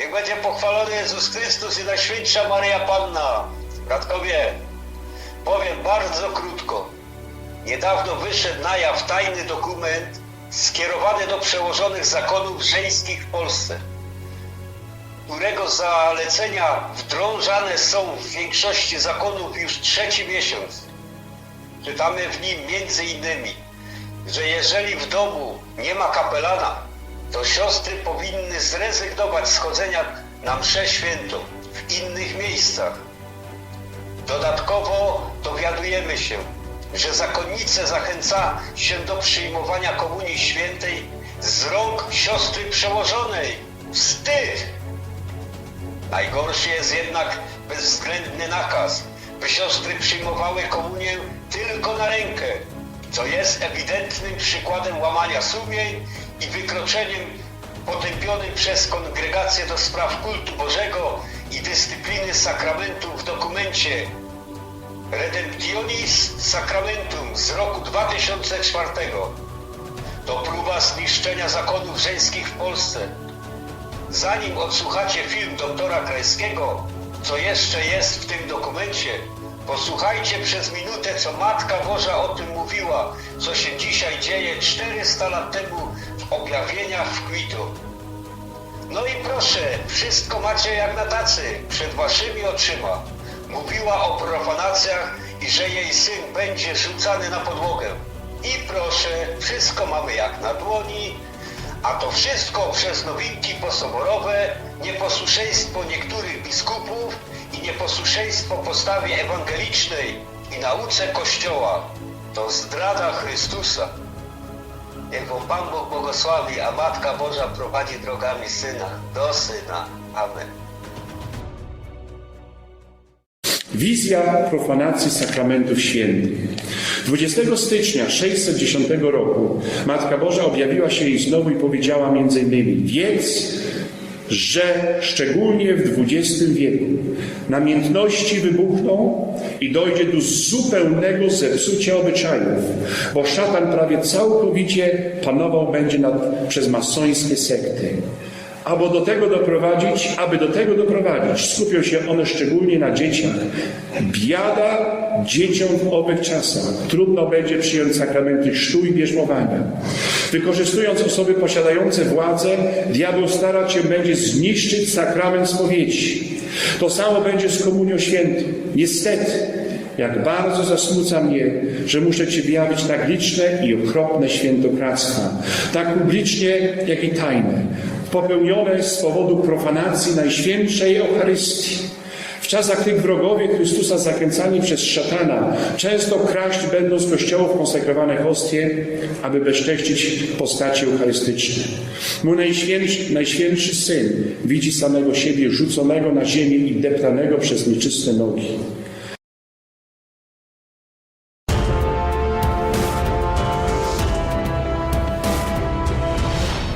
Niech będzie pochwalony Jezus Chrystus i Najświętsza Maryja Panna. Bratkowie, powiem bardzo krótko. Niedawno wyszedł na jaw tajny dokument skierowany do przełożonych zakonów żeńskich w Polsce, którego zalecenia wdrążane są w większości zakonów już trzeci miesiąc. Czytamy w nim między innymi, że jeżeli w domu nie ma kapelana, to siostry powinny zrezygnować z chodzenia na mszę świętą w innych miejscach. Dodatkowo dowiadujemy się, że zakonnice zachęca się do przyjmowania komunii świętej z rąk siostry przełożonej. Wstyd! Najgorszy jest jednak bezwzględny nakaz, by siostry przyjmowały komunię tylko na rękę, co jest ewidentnym przykładem łamania sumień i wykroczeniem potępionym przez Kongregację do Spraw Kultu Bożego i Dyscypliny Sakramentu w dokumencie Redemptionis Sacramentum z roku 2004. To próba zniszczenia zakonów żeńskich w Polsce. Zanim odsłuchacie film doktora Krajskiego, co jeszcze jest w tym dokumencie, posłuchajcie przez minutę, co Matka Boża o tym mówiła, co się dzisiaj dzieje 400 lat temu w objawieniach w Kwitu. No i proszę, wszystko macie jak na tacy, przed waszymi oczyma. Mówiła o profanacjach i że jej syn będzie rzucany na podłogę. I proszę, wszystko mamy jak na dłoni, a to wszystko przez nowinki posoborowe, nieposłuszeństwo niektórych biskupów i nieposłuszeństwo postawie ewangelicznej i nauce Kościoła. To zdrada Chrystusa. Niech Pan Bóg błogosławi, a Matka Boża prowadzi drogami Syna, do Syna. Amen. Wizja profanacji sakramentów świętych. 20 stycznia 610 roku Matka Boża objawiła się jej znowu i powiedziała między innymi Wiedz, że szczególnie w XX wieku namiętności wybuchną i dojdzie do zupełnego zepsucia obyczajów, bo szatan prawie całkowicie panował będzie nad, przez masońskie sekty. Aby do tego doprowadzić, aby do tego doprowadzić, skupią się one szczególnie na dzieciach. Biada dzieciom w owych czasach. Trudno będzie przyjąć sakramenty chrztu i bierzmowania. Wykorzystując osoby posiadające władzę, diabeł starać się będzie zniszczyć sakrament spowiedzi. To samo będzie z komunią świętą. Niestety, jak bardzo zasmuca mnie, że muszę Ci wyjawić tak liczne i okropne świętokradztwa, tak publicznie, jak i tajne, popełnione z powodu profanacji Najświętszej Eucharystii. W czasach tych wrogowie Chrystusa zachęcani przez szatana często kraść będą z kościołów konsekrowane hostie, aby bezcześcić postacie eucharystyczne. Mój najświętszy, najświętszy Syn widzi samego siebie rzuconego na ziemię i deptanego przez nieczyste nogi.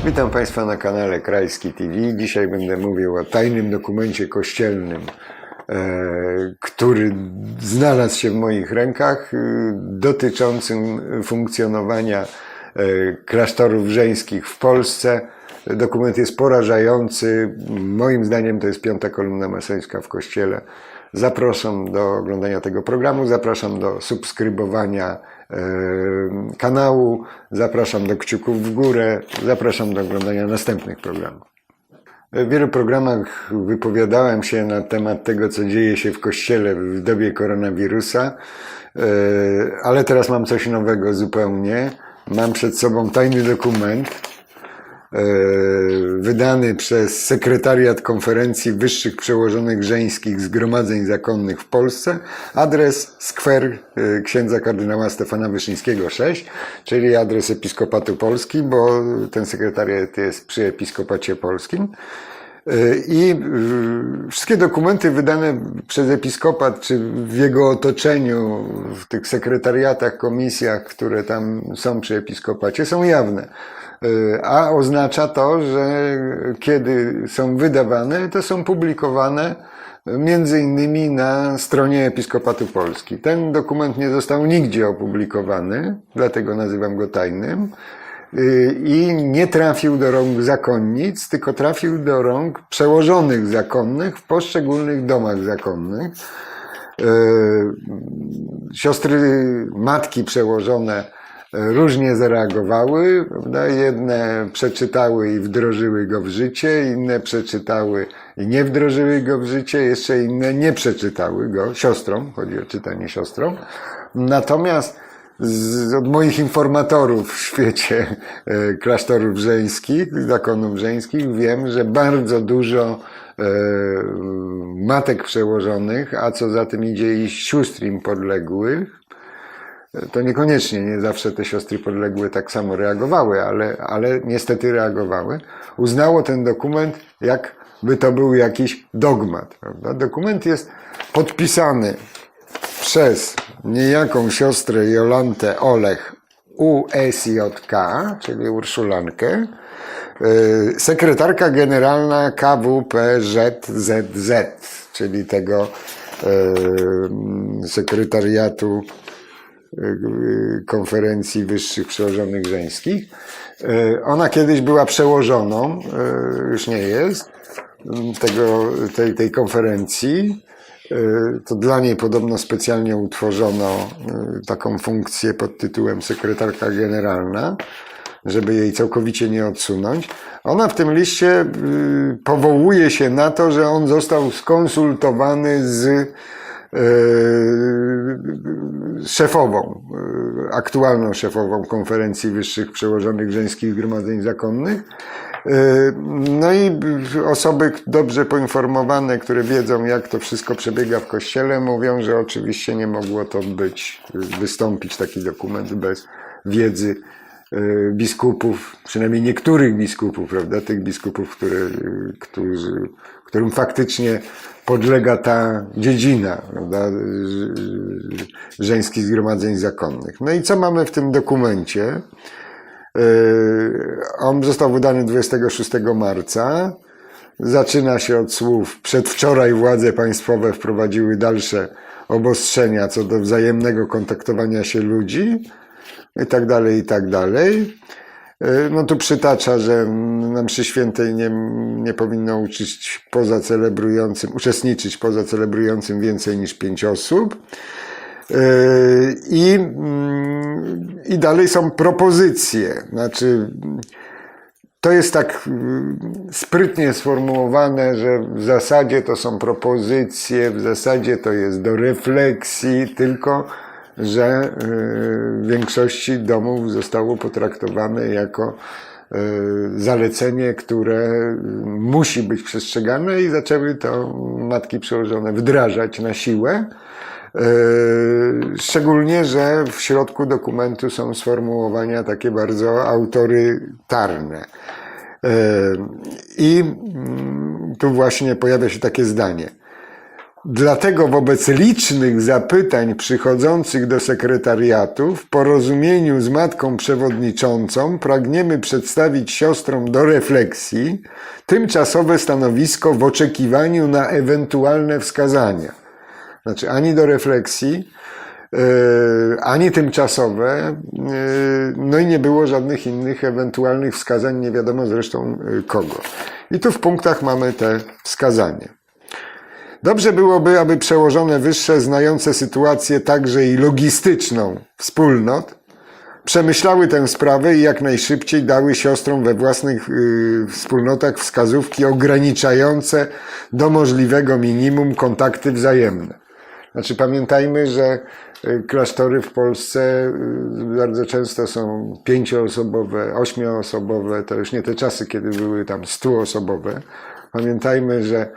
Witam Państwa na kanale Krajski TV. Dzisiaj będę mówił o tajnym dokumencie kościelnym, e, który znalazł się w moich rękach, e, dotyczącym funkcjonowania e, klasztorów żeńskich w Polsce. Dokument jest porażający. Moim zdaniem to jest piąta kolumna masońska w kościele. Zapraszam do oglądania tego programu, zapraszam do subskrybowania kanału, zapraszam do kciuków w górę, zapraszam do oglądania następnych programów. W wielu programach wypowiadałem się na temat tego, co dzieje się w kościele w dobie koronawirusa, ale teraz mam coś nowego zupełnie. Mam przed sobą tajny dokument, wydany przez Sekretariat Konferencji Wyższych Przełożonych Żeńskich Zgromadzeń Zakonnych w Polsce. Adres skwer e, księdza kardynała Stefana Wyszyńskiego 6, czyli adres Episkopatu Polski, bo ten sekretariat jest przy Episkopacie Polskim. I y, wszystkie dokumenty wydane przez episkopat, czy w jego otoczeniu, w tych sekretariatach, komisjach, które tam są przy episkopacie, są jawne. Y, A oznacza to, że kiedy są wydawane, to są publikowane między innymi na stronie Episkopatu Polski. Ten dokument nie został nigdzie opublikowany, dlatego nazywam go tajnym. y, i nie trafił do rąk zakonnic, tylko trafił do rąk przełożonych zakonnych w poszczególnych domach zakonnych. E, Siostry, matki przełożone różnie zareagowały. Prawda? Jedne przeczytały i wdrożyły go w życie, inne przeczytały i nie wdrożyły go w życie, jeszcze inne nie przeczytały go siostrom, chodzi o czytanie siostrom. Natomiast z, od moich informatorów w świecie e, klasztorów żeńskich, zakonów żeńskich, wiem, że bardzo dużo e, matek przełożonych, a co za tym idzie i sióstr im podległych, to niekoniecznie, nie zawsze te siostry podległe tak samo reagowały, ale, ale niestety reagowały. Uznało ten dokument, jakby to był jakiś dogmat. Prawda? Dokument jest podpisany przez niejaką siostrę Jolantę Olech USJK, czyli Urszulankę, y, sekretarka generalna KWPZZZ, czyli tego y, sekretariatu konferencji wyższych przełożonych żeńskich. Y, Ona kiedyś była przełożoną, y, już nie jest, tego, tej, tej konferencji. Y, To dla niej podobno specjalnie utworzono taką funkcję pod tytułem sekretarka generalna, żeby jej całkowicie nie odsunąć. Ona w tym liście powołuje się na to, że on został skonsultowany z szefową, y, aktualną szefową konferencji wyższych przełożonych żeńskich zgromadzeń zakonnych. Y, No i osoby dobrze poinformowane, które wiedzą, jak to wszystko przebiega w kościele, mówią, że oczywiście nie mogło to być, wystąpić taki dokument bez wiedzy biskupów, przynajmniej niektórych biskupów, prawda? Tych biskupów, które, którzy, którym faktycznie podlega ta dziedzina, prawda? Żeńskich zgromadzeń zakonnych. No i co mamy w tym dokumencie? Yy, On został wydany 26 marca. Zaczyna się od słów: Przedwczoraj władze państwowe wprowadziły dalsze obostrzenia co do wzajemnego kontaktowania się ludzi, i tak dalej, i tak dalej. Yy, No tu przytacza, że na mszy świętej nie, nie powinno uczyć poza celebrującym, uczestniczyć poza celebrującym więcej niż pięć osób. Yy, I, mm, I dalej są propozycje. Znaczy, to jest tak mm, sprytnie sformułowane, że w zasadzie to są propozycje, w zasadzie to jest do refleksji, tylko że yy, w większości domów zostało potraktowane jako yy, zalecenie, które musi być przestrzegane i zaczęły to matki przełożone wdrażać na siłę. Szczególnie, że w środku dokumentu są sformułowania takie bardzo autorytarne. I mm, tu właśnie pojawia się takie zdanie. Dlatego wobec licznych zapytań przychodzących do sekretariatu w porozumieniu z matką przewodniczącą pragniemy przedstawić siostrom do refleksji tymczasowe stanowisko w oczekiwaniu na ewentualne wskazania. Znaczy ani do refleksji, yy, ani tymczasowe, yy, no i nie było żadnych innych ewentualnych wskazań, nie wiadomo zresztą yy, kogo. I tu w punktach mamy te wskazania. Dobrze byłoby, aby przełożone wyższe, znające sytuację także i logistyczną wspólnot, przemyślały tę sprawę i jak najszybciej dały siostrom we własnych y, wspólnotach wskazówki ograniczające do możliwego minimum kontakty wzajemne. Znaczy pamiętajmy, że y, klasztory w Polsce y, bardzo często są pięcioosobowe, ośmioosobowe, to już nie te czasy, kiedy były tam stuosobowe. Pamiętajmy, że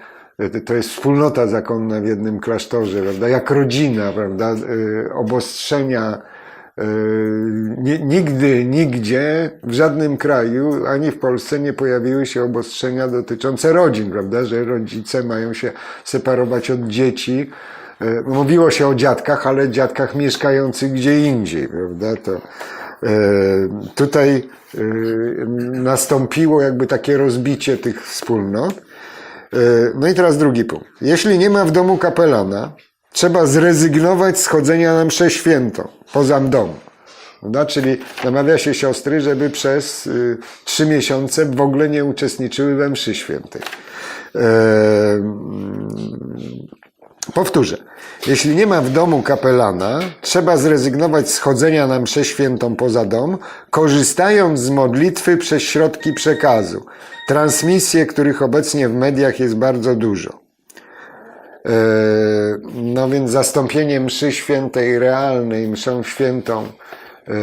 to jest wspólnota zakonna w jednym klasztorze, prawda? Jak rodzina, prawda? Y, Obostrzenia, y, nigdy, nigdzie, w żadnym kraju, ani w Polsce nie pojawiły się obostrzenia dotyczące rodzin, prawda? Że rodzice mają się separować od dzieci. Y, Mówiło się o dziadkach, ale dziadkach mieszkających gdzie indziej, prawda? To, y, tutaj y, nastąpiło jakby takie rozbicie tych wspólnot. Y, No i teraz drugi punkt. Jeśli nie ma w domu kapelana, trzeba zrezygnować z chodzenia na mszę świętą poza dom. Prawda? Czyli namawia się siostry, żeby przez y, trzy miesiące w ogóle nie uczestniczyły we mszy świętej. Powtórzę. Jeśli nie ma w domu kapelana, trzeba zrezygnować z chodzenia na mszę świętą poza dom, korzystając z modlitwy przez środki przekazu. Transmisje, których obecnie w mediach jest bardzo dużo. E, No więc zastąpienie mszy świętej realnej, mszą świętą e,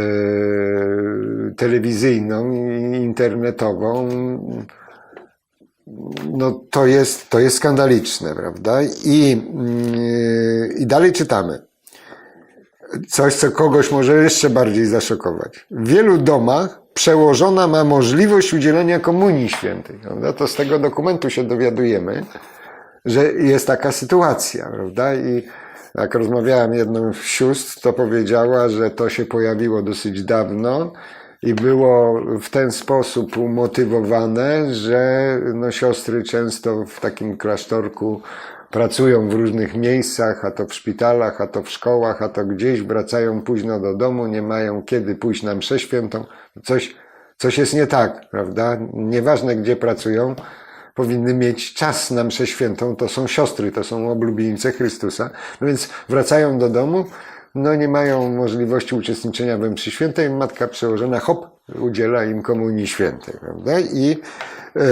telewizyjną i internetową, no to jest, to jest skandaliczne, prawda? I, yy, I dalej czytamy. Coś, co kogoś może jeszcze bardziej zaszokować. W wielu domach przełożona ma możliwość udzielenia komunii świętej. Prawda? To z tego dokumentu się dowiadujemy, że jest taka sytuacja, prawda? I jak rozmawiałem jedną z sióstr, to powiedziała, że to się pojawiło dosyć dawno i było w ten sposób umotywowane, że no, siostry często w takim klasztorku pracują w różnych miejscach, a to w szpitalach, a to w szkołach, a to gdzieś, wracają późno do domu, nie mają kiedy pójść na mszę świętą. Coś, coś jest nie tak, prawda? Nieważne gdzie pracują, powinny mieć czas na mszę świętą, to są siostry, to są oblubieńce Chrystusa. No więc wracają do domu, no nie mają możliwości uczestniczenia we mszy świętej, matka przełożona, hop, udziela im komunii świętej, prawda? I yy,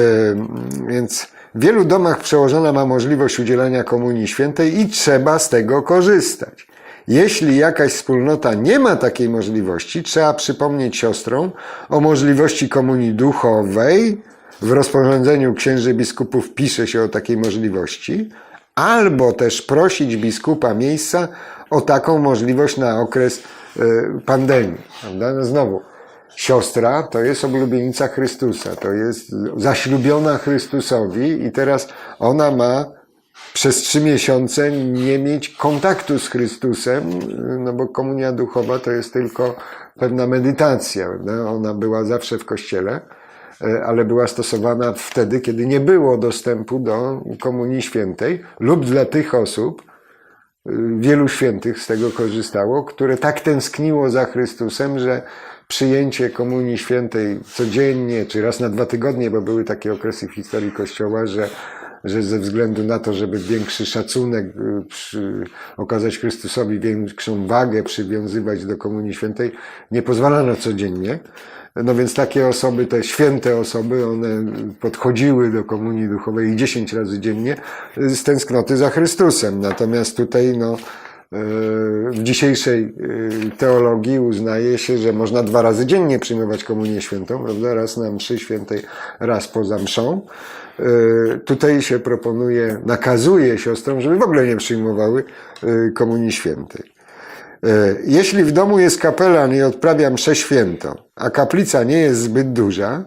więc w wielu domach przełożona ma możliwość udzielania komunii świętej i trzeba z tego korzystać. Jeśli jakaś wspólnota nie ma takiej możliwości, trzeba przypomnieć siostrom o możliwości komunii duchowej. W rozporządzeniu księży biskupów pisze się o takiej możliwości, albo też prosić biskupa miejsca o taką możliwość na okres e, pandemii. Prawda? No znowu, siostra to jest oblubienica Chrystusa, to jest zaślubiona Chrystusowi i teraz ona ma przez trzy miesiące nie mieć kontaktu z Chrystusem, no bo komunia duchowa to jest tylko pewna medytacja. Prawda? Ona była zawsze w kościele, e, ale była stosowana wtedy, kiedy nie było dostępu do komunii świętej lub dla tych osób, wielu świętych z tego korzystało, które tak tęskniło za Chrystusem, że przyjęcie komunii świętej codziennie, czy raz na dwa tygodnie, bo były takie okresy w historii Kościoła, że że ze względu na to, żeby większy szacunek y, przy, okazać Chrystusowi, większą wagę przywiązywać do Komunii Świętej, nie pozwalano codziennie. No więc takie osoby, te święte osoby, one podchodziły do Komunii Duchowej 10 razy dziennie z tęsknoty za Chrystusem. Natomiast tutaj, no, w dzisiejszej y, teologii uznaje się, że można dwa razy dziennie przyjmować komunię świętą, prawda? Raz na mszy świętej, raz poza mszą. Y, Tutaj się proponuje, nakazuje siostrom, żeby w ogóle nie przyjmowały komunii świętej. Jeśli w domu jest kapelan i odprawia mszę świętą, a kaplica nie jest zbyt duża,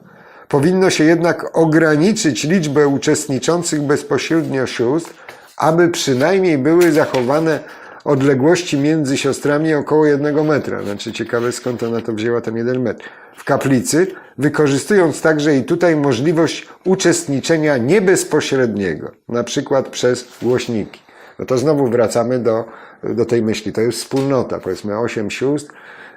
powinno się jednak ograniczyć liczbę uczestniczących bezpośrednio sióstr, aby przynajmniej były zachowane odległości między siostrami około jednego metra. Znaczy ciekawe skąd ona to wzięła ten jeden metr. W kaplicy, wykorzystując także i tutaj możliwość uczestniczenia niebezpośredniego, na przykład przez głośniki. No to znowu wracamy do, do tej myśli. To jest wspólnota, powiedzmy osiem sióstr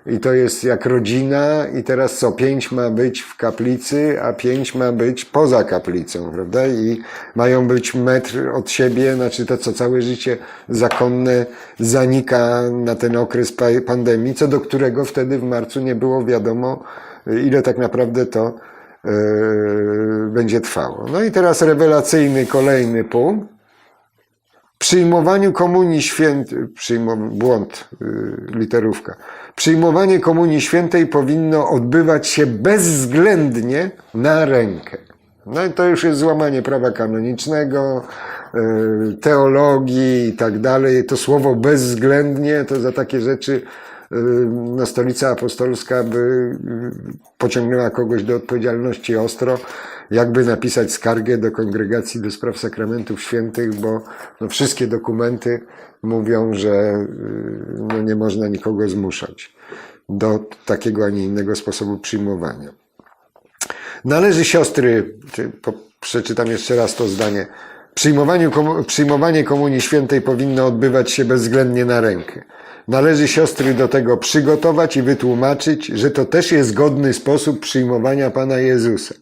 i to jest jak rodzina i teraz co, pięć ma być w kaplicy, a pięć ma być poza kaplicą, prawda? I mają być metr od siebie, znaczy to co, całe życie zakonne zanika na ten okres pa- pandemii, co do którego wtedy w marcu nie było wiadomo, ile tak naprawdę to yy, będzie trwało. No i teraz rewelacyjny kolejny punkt przyjmowaniu komunii świętej, przyjmow, błąd, yy, literówka. Przyjmowanie komunii świętej powinno odbywać się bezwzględnie na rękę. No i to już jest złamanie prawa kanonicznego, yy, teologii i tak dalej. To słowo bezwzględnie to za takie rzeczy yy, no, stolica apostolska by yy, pociągnęła kogoś do odpowiedzialności ostro jakby napisać skargę do kongregacji do spraw sakramentów świętych, bo no, wszystkie dokumenty mówią, że y, no, nie można nikogo zmuszać do takiego, a nie innego sposobu przyjmowania. Należy siostry, przeczytam jeszcze raz to zdanie, przyjmowanie Komunii Świętej powinno odbywać się bezwzględnie na rękę. Należy siostry do tego przygotować i wytłumaczyć, że to też jest godny sposób przyjmowania Pana Jezusa.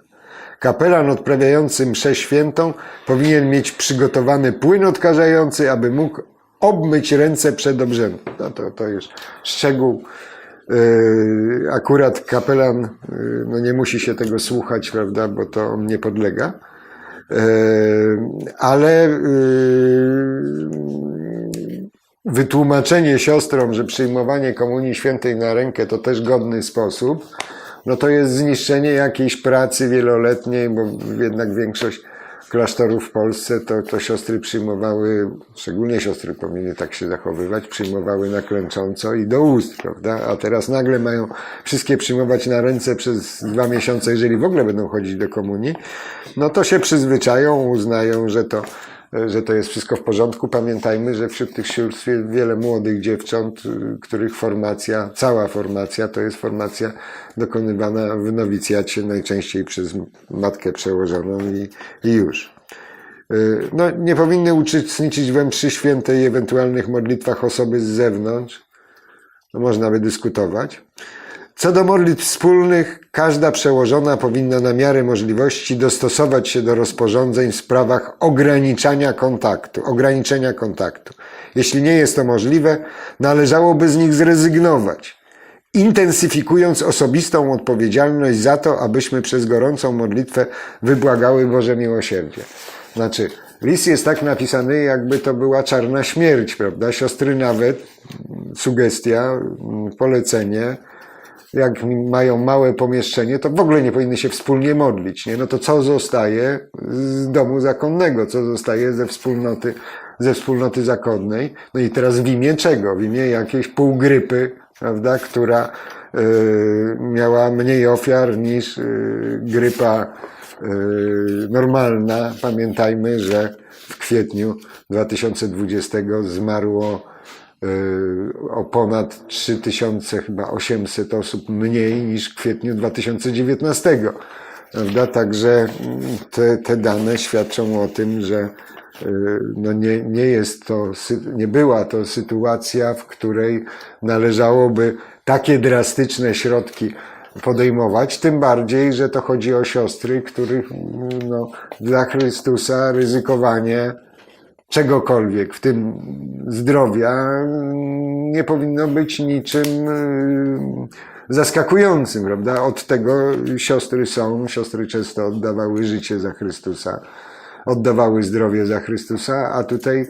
Kapelan odprawiający mszę świętą powinien mieć przygotowany płyn odkażający, aby mógł obmyć ręce przed obrzędem. No to, to już szczegół. Yy, akurat kapelan yy, no nie musi się tego słuchać, prawda, bo to on nie podlega. Yy, ale wytłumaczenie siostrom, że przyjmowanie Komunii Świętej na rękę to też godny sposób, no to jest zniszczenie jakiejś pracy wieloletniej, bo jednak większość klasztorów w Polsce to, to siostry przyjmowały, szczególnie siostry powinny tak się zachowywać, przyjmowały na klęcząco i do ust, prawda? A teraz nagle mają wszystkie przyjmować na ręce przez dwa miesiące, jeżeli w ogóle będą chodzić do komunii, no to się przyzwyczają, uznają, że to, że to jest wszystko w porządku. Pamiętajmy, że wśród tych sióstr jest wiele młodych dziewcząt, y, których formacja, cała formacja to jest formacja dokonywana w nowicjacie najczęściej przez matkę przełożoną i, i już. Y, No, nie powinny uczestniczyć we mszy świętej i ewentualnych modlitwach osoby z zewnątrz. No, można by dyskutować. Co do modlitw wspólnych, każda przełożona powinna na miarę możliwości dostosować się do rozporządzeń w sprawach ograniczania kontaktu, ograniczenia kontaktu. Jeśli nie jest to możliwe, należałoby z nich zrezygnować, intensyfikując osobistą odpowiedzialność za to, abyśmy przez gorącą modlitwę wybłagały Boże miłosierdzie. Znaczy, list jest tak napisany, jakby to była czarna śmierć, prawda? Siostry nawet, sugestia, polecenie, jak mają małe pomieszczenie, to w ogóle nie powinny się wspólnie modlić, nie? No to co zostaje z domu zakonnego, co zostaje ze wspólnoty, ze wspólnoty zakonnej? No i teraz w imię czego? W imię jakiejś półgrypy, prawda, która y, miała mniej ofiar niż y, grypa y, normalna. Pamiętajmy, że w kwietniu 2020 zmarło o ponad 3000, chyba 800 osób mniej niż w kwietniu 2019. Prawda? Także mm, te, te dane świadczą o tym, że y, no nie, nie jest to, nie była to sytuacja, w której należałoby takie drastyczne środki podejmować, tym bardziej, że to chodzi o siostry, których mm, no, dla Chrystusa ryzykowanie czegokolwiek, w tym zdrowia, nie powinno być niczym y, zaskakującym, prawda? Od tego siostry są, siostry często oddawały życie za Chrystusa, oddawały zdrowie za Chrystusa, a tutaj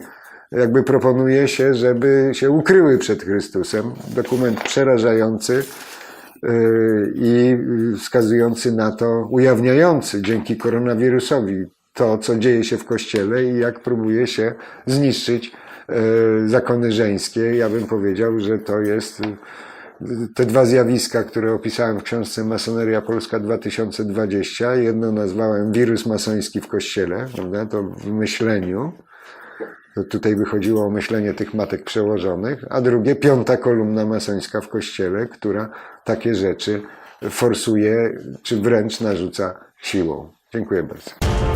jakby proponuje się, żeby się ukryły przed Chrystusem. Dokument przerażający y, i wskazujący na to, ujawniający dzięki koronawirusowi to, co dzieje się w Kościele i jak próbuje się zniszczyć y, zakony żeńskie. Ja bym powiedział, że to jest y, te dwa zjawiska, które opisałem w książce Masoneria Polska 2020. Jedno nazwałem wirus masoński w Kościele, prawda? To w myśleniu. To tutaj wychodziło o myślenie tych matek przełożonych, a drugie piąta kolumna masońska w kościele, która takie rzeczy forsuje, czy wręcz narzuca siłą. Dziękuję bardzo.